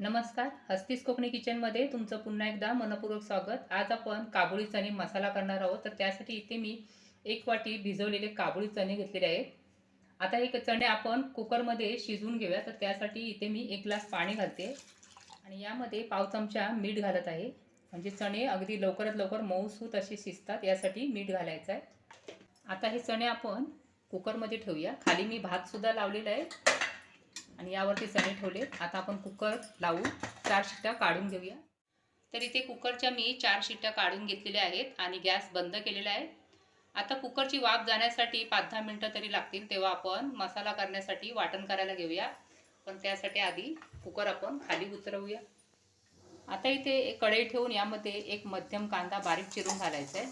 नमस्कार हस्तीस कोकणी किचनमध्ये तुमचं पुन्हा एकदा मनपूर्वक स्वागत. आज आपण काबुळी चणे मसाला करणार आहोत. तर त्यासाठी इथे मी एक वाटी भिजवलेले काबुळी चणे घेतलेले आहेत. आता एक चणे आपण कुकरमध्ये शिजवून घेऊया. तर त्यासाठी इथे मी एक ग्लास पाणी घालते. आणि यामध्ये पाव चमचा मीठ घालत आहे. म्हणजे चणे अगदी लवकरात लवकर मऊसूत असे शिजतात यासाठी मीठ घालायचं आहे. आता हे चणे आपण कुकरमध्ये ठेवूया. खाली मी भातसुद्धा लावलेला आहे. आणि यावरती चणे ठेवले आता आपण कुकर लावू. चार शिट्ट्या काढून घेऊया. तर इथे कुकरच्या मी चार शिट्ट्या काढून घेतलेल्या आहेत आणि गॅस बंद केलेला आहे. आता कुकरची वाफ जाण्यासाठी पाच दहा मिनटं तरी लागतील तेव्हा आपण मसाला करण्यासाठी वाटण करायला घेऊया. पण त्यासाठी आधी कुकर आपण खाली उतरवूया. आता इथे एक कढई ठेवून यामध्ये एक मध्यम कांदा बारीक चिरून घालायचा आहे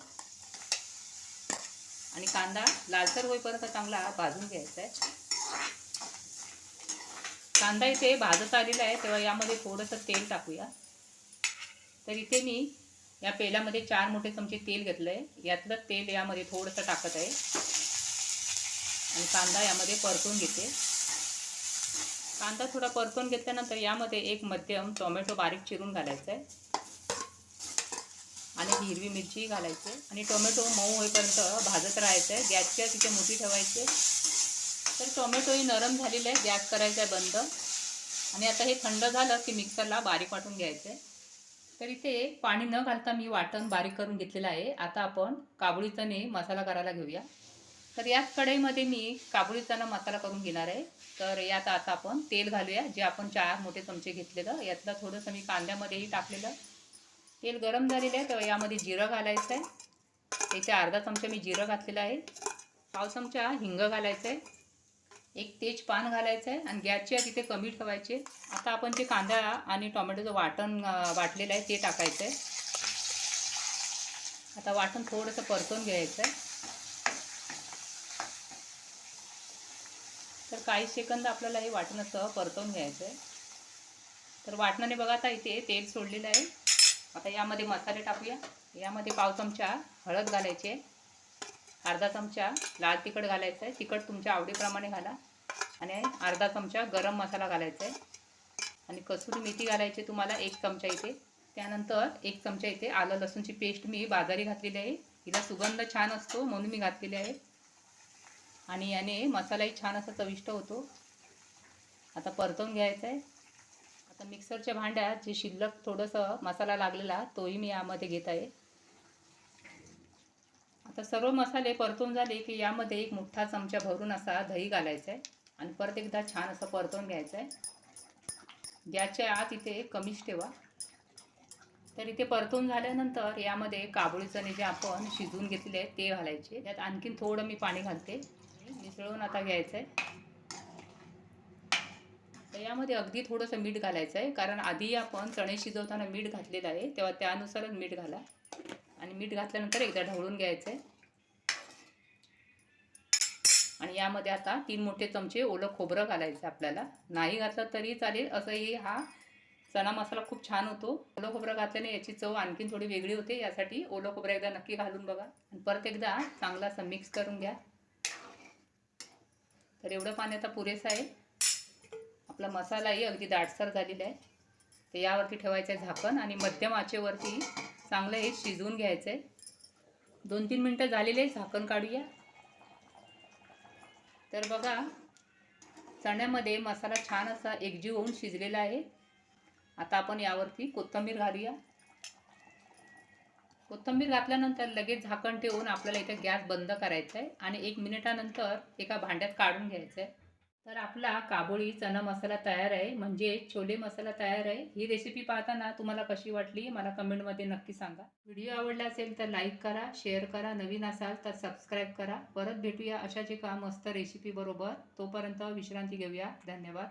आणि कांदा लालसर होईपर्यंत चांगला भाजून घ्यायचा आहे कांदा इथे भाजत आलेला आहे तेव्हा यामध्ये थोडंसं तेल टाकूया. तर इथे मी या पेल्यामध्ये चार मोठे चमचे तेल घेतलं आहे यातलं तेल यामध्ये थोडंसं टाकत आहे. आणि कांदा यामध्ये परतून घेते. कांदा थोडा परतून घेतल्यानंतर यामध्ये एक मध्यम टोमॅटो बारीक चिरून घालायचा आहे आणि हिरवी मिरची घालायची. आणि टोमॅटो मऊ होईपर्यंत भाजत राहायचं आहे गॅसच्या तिथे मोठी ठेवायची. तर टोमॅटोही नरम झालेलं आहे गॅस करायचा आहे बंद. आणि आता हे थंड झालं की मिक्सरला बारीक वाटून घ्यायचं आहे तर इथे पाणी न घालता मी वाटण बारीक करून घेतलेलं आहे. आता आपण काबुळी चणे मसाला करायला घेऊया. तर याच कढईमध्ये मी काबुळी चणा मसाला करून घेणार आहे. तर यात आता आपण तेल घालूया जे आपण चार मोठे चमचे घेतलेलं. यातलं थोडंसं मी कांद्यामध्येही टाकलेलं. तेल गरम झालेलं आहे तर यामध्ये जिरं घालायचं आहे इथे अर्धा चमचा मी जिरं घातलेलं आहे. पाव चमचा हिंग घालायचं आहे एक तेज पान घालायचं आहे आणि गॅसची आधी तिथे कमी ठेवायचे आता आपण जे कांदा आणि टोमॅटोचं वाटण वाटलेलं आहे ते टाकायचं आहे. आता वाटण थोडंसं परतून घ्यायचं आहे. तर काही सेकंद आपल्याला हे वाटणासह परतवून घ्यायचं आहे. तर वाटणाने बघा आता इथे तेल सोडलेलं आहे. आता यामध्ये मसाले टाकूया. यामध्ये पाव चमचा हळद घालायची आहे. अर्धा चमचा लाल तिखट घालायचं आहे. तिखट तुमच्या आवडीप्रमाणे घाला. आणि अर्धा चमचा गरम मसाला घालायचा आहे. आणि कसुरी मेथी घालायची तुम्हाला एक चमचा इथे. त्यानंतर एक चमचा इथे आलं लसूणची पेस्ट मी बाजारी घातलेली आहे. हिला सुगंध छान असतो म्हणून मी घातलेली आहे. आणि याने मसालाही छान असा चविष्ट होतो. आता परतवून घ्यायचा आहे. आता मिक्सरच्या भांड्यात जे शिल्लक थोडंसं मसाला लागलेला तोही मी यामध्ये घेत आहे. तर सर्व मसाले परतून झाले की यामध्ये एक मोठा चमचा भरून असा दही घालायचा आहे. आणि परत एकदा छान असं परतून घ्यायचं आहे. गॅसच्या आत इथे कमीच ठेवा. तर इथे परतून झाल्यानंतर यामध्ये काबुळी चणे जे आपण शिजवून घेतलेले आहेत ते घालायचे. त्यात आणखीन थोडं मी पाणी घालते. मिसळून आता घ्यायचं आहे. तर यामध्ये अगदी थोडंसं मीठ घालायचं आहे. कारण आधी आपण चणे शिजवताना मीठ घातलेलं आहे. तेव्हा त्यानुसारच मीठ घाला. आणि मीठ घातल्यानंतर एकदा ढवळून घ्यायचं आहे आणि यामध्ये आता तीन मोठे चमचे ओलं खोबरं घालायचं आपल्याला. नाही घातलं तरी चालेल. असंही हा चणा मसाला खूप छान होतो. ओलं खोबरं घातल्याने याची चव आणखीन थोडी वेगळी होते. यासाठी ओलं खोबरं एकदा नक्की घालून बघा. आणि परत एकदा चांगला असं मिक्स करून घ्या. तर एवढं पाणी आता पुरेसं आहे. आपला मसालाही अगदी दाटसर झालेला आहे. तर यावरती ठेवायचं आहे झाकण आणि मध्यम आचेवरती चांगलं हे शिजवून घ्यायचं. आहे दोन तीन मिनटं झालेले झाकण काढूया. तर बघा चण्यामध्ये मसाला छान असा एकजीव होऊन शिजलेला आहे. आता आपण यावरती कोथिंबीर घालूया. कोथिंबीर घातल्यानंतर लगेच झाकण ठेवून आपल्याला इथे गॅस बंद करायचा आहे आणि एक मिनिटानंतर एका भांड्यात काढून घ्यायचं आहे तर आपला काबोळी चना मसाला तयार आहे म्हणजे छोले मसाला तयार आहे. ही रेसिपी पाहताना तुम्हाला कशी वाटली मला कमेंटमध्ये नक्की सांगा. व्हिडिओ आवडला असेल तर लाईक करा शेअर करा. नवीन असाल तर सबस्क्राईब करा. परत भेटूया अशाच एका मस्त रेसिपीबरोबर तोपर्यंत विश्रांती घेऊया. धन्यवाद.